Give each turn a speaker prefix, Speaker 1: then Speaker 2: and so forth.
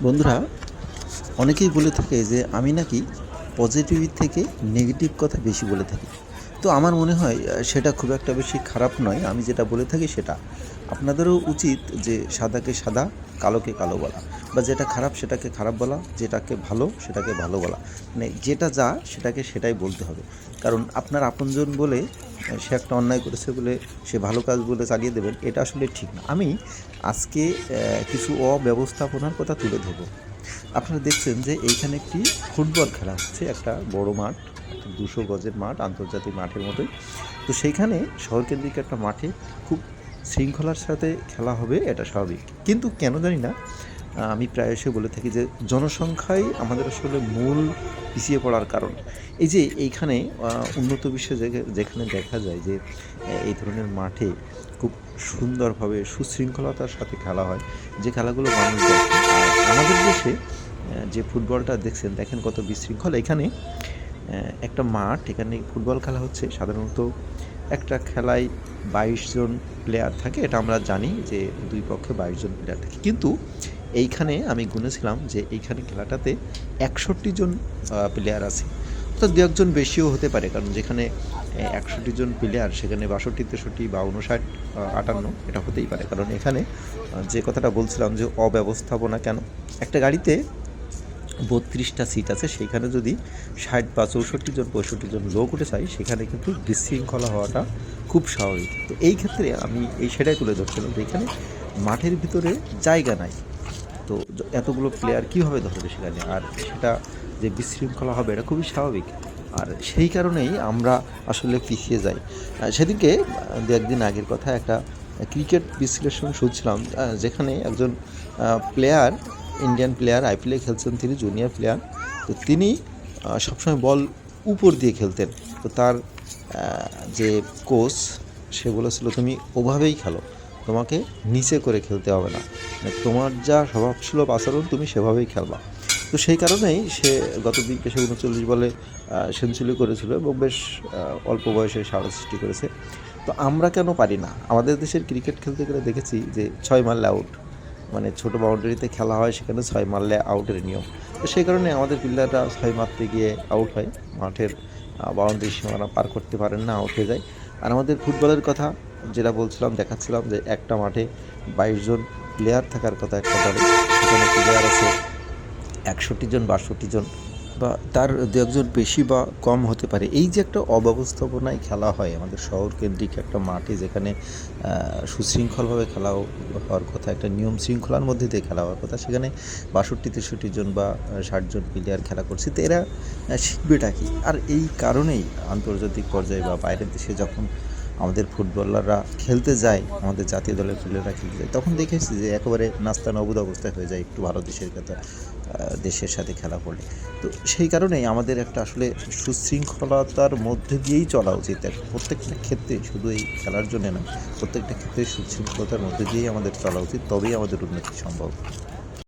Speaker 1: বন্ধুরা অনেকেই বলে থাকে যে আমি নাকি পজিটিভ থেকে নেগেটিভ কথা বেশি বলে থাকি। তো আমার মনে হয় সেটা খুব একটা বেশি খারাপ নয়। আমি যেটা বলে থাকি সেটা, আপনাদেরও উচিত যে সাদাকে সাদা, কালোকে কালো বলা। বা যেটা খারাপ সেটাকে খারাপ বলা, যেটাকে ভালো সেটাকে ভালো বলা। মানে যেটা যা সেটাকে সেটাই বলতে হবে। কারণ আপনার আপনজন বলে সে একটা অন্যায় করেছে বলে সে ভালো কাজ বলে চালিয়ে দেবেন, এটা আসলে ঠিক না। আমি আজকে কিছু অব্যবস্থাপনার কথা তুলে ধরবো। আপনারা দেখছেন যে এইখানে একটি ফুটবল খেলা হচ্ছে, একটা বড় মাঠ, দুশো গজের মাঠ, আন্তর্জাতিক মাঠের মতোই। তো সেইখানে শহরকেন্দ্রিক একটা মাঠে খুব শৃঙ্খলার সাথে খেলা হবে, এটা স্বাভাবিক। কিন্তু কেন জানি না আমি প্রায়শই বলে থাকি যে জনসংখ্যাই আমাদের আসলে মূল পিছিয়ে পড়ার কারণ। এই যে এইখানে উন্নত বিশ্বে যেখানে দেখা যায় যে এই ধরনের মাঠে খুব সুন্দরভাবে সুশৃঙ্খলতার সাথে খেলা হয়, যে খেলাগুলো মানুষ দেখে। আমাদের দেশে যে ফুটবলটা দেখছেন, দেখেন কত বিশৃঙ্খল। এখানে একটা মাঠ, এখানে ফুটবল খেলা হচ্ছে। সাধারণত একটা খেলায় বাইশ জন প্লেয়ার থাকে। এটা আমরা জানি যে দুই পক্ষে বাইশ জন প্লেয়ার থাকে। কিন্তু এইখানে আমি গুনেছিলাম যে এইখানে খেলাটাতে একষট্টি জন প্লেয়ার আছে। তো দু একজন বেশিও হতে পারে, কারণ যেখানে একষট্টি জন প্লেয়ার সেখানে বাষট্টি, তেষট্টি বা উনষাট আটান্ন এটা হতেই পারে। কারণ এখানে যে কথাটা বলছিলাম যে অব্যবস্থাপনা কেন? একটা গাড়িতে বত্রিশটা সিট আছে সেইখানে যদি ষাট বা চৌষট্টি জন, পঁয়ষট্টি জন লোক উঠে চাই সেখানে কিন্তু বিশৃঙ্খলা হওয়াটা খুব স্বাভাবিক। তো এই ক্ষেত্রে আমি এই সেটাই তুলে ধরছিলাম যে এখানে মাঠের ভিতরে জায়গা নাই। তো এতগুলো প্লেয়ার কীভাবে ধরবে সেখানে? আর সেটা যে বিশৃঙ্খলা হবে এটা খুবই স্বাভাবিক। আর সেই কারণেই আমরা আসলে পিছিয়ে যাই। আহ, সেদিনকে দু একদিন আগের কথা একটা ক্রিকেট বিশ্লেষণ শুনছিলাম যেখানে একজন প্লেয়ার ইন্ডিয়ান প্লেয়ার আইপিএলে খেলছেন তিনি জুনিয়র প্লেয়ার তো তিনি সবসময় বল উপর দিয়ে খেলতেন। তো তার যে কোচ সে বলেছিল তুমি ওভাবেই খেলো। তোমাকে নিচে করে খেলতে হবে না। মানে তোমার যা স্বভাবসুলভ আচরণ, তুমি সেভাবেই খেলবা। তো সেই কারণেই সে গত দিনকে সে উনচল্লিশ বলে সেঞ্চুরি করেছিল এবং বেশ অল্প বয়সে সাহস সৃষ্টি করেছে। তো আমরা কেন পারি না? আমাদের দেশের ক্রিকেট খেলতে গেলে দেখেছি যে ছয় মারলে আউট মানে ছোট বাউন্ডারিতে খেলা হয়, সেখানে ছয় মারলে আউটের নিয়ম। তো সেই কারণে আমাদের প্লেয়াররা ছয় মারতে গিয়ে আউট হয়। মাঠের বাউন্ডারি সীমানা পার করতে পারেন না আউট হয়ে যায়। আর আমাদের ফুটবলের কথা যেটা বলছিলাম, দেখাচ্ছিলাম যে একটা মাঠে বাইশ জন প্লেয়ার থাকার কথা একটা দলে। সেখানে প্লেয়ার আছে একষট্টি জন, বাষট্টি জন বা তার দু একজন বেশি বা কম হতে পারে। এই যে একটা অব্যবস্থাপনায় খেলা হয় আমাদের শহর কেন্দ্রিক একটা মাঠে যেখানে সুশৃঙ্খলভাবে খেলা হওয়ার কথা, একটা নিয়ম শৃঙ্খলার মধ্যে দিয়ে খেলা হওয়ার কথা, সেখানে বাষট্টি, তেষট্টি জন বা ষাটজন প্লেয়ার খেলা করছে, তো এরা শিখবেটা কি? আর এই কারণেই আন্তর্জাতিক পর্যায়ে বা বাইরের দেশে যখন আমাদের ফুটবলাররা খেলতে যায়, আমাদের জাতীয় দলের প্লেয়াররা খেলতে যায়। তখন দেখেছি যে একেবারে নাস্তা নবুদ অবস্থায় হয়ে যায় একটু ভালো দেশের কথা দেশের সাথে খেলা করলে। তো সেই কারণেই আমাদের একটা আসলে সুশৃঙ্খলতার মধ্যে দিয়েই চলা উচিত। প্রত্যেকটা ক্ষেত্রে শুধু এই খেলার জন্য না প্রত্যেকটা ক্ষেত্রে সুশৃঙ্খলতার মধ্যে দিয়েই আমাদের চলা উচিত। তবেই আমাদের উন্নতি সম্ভব।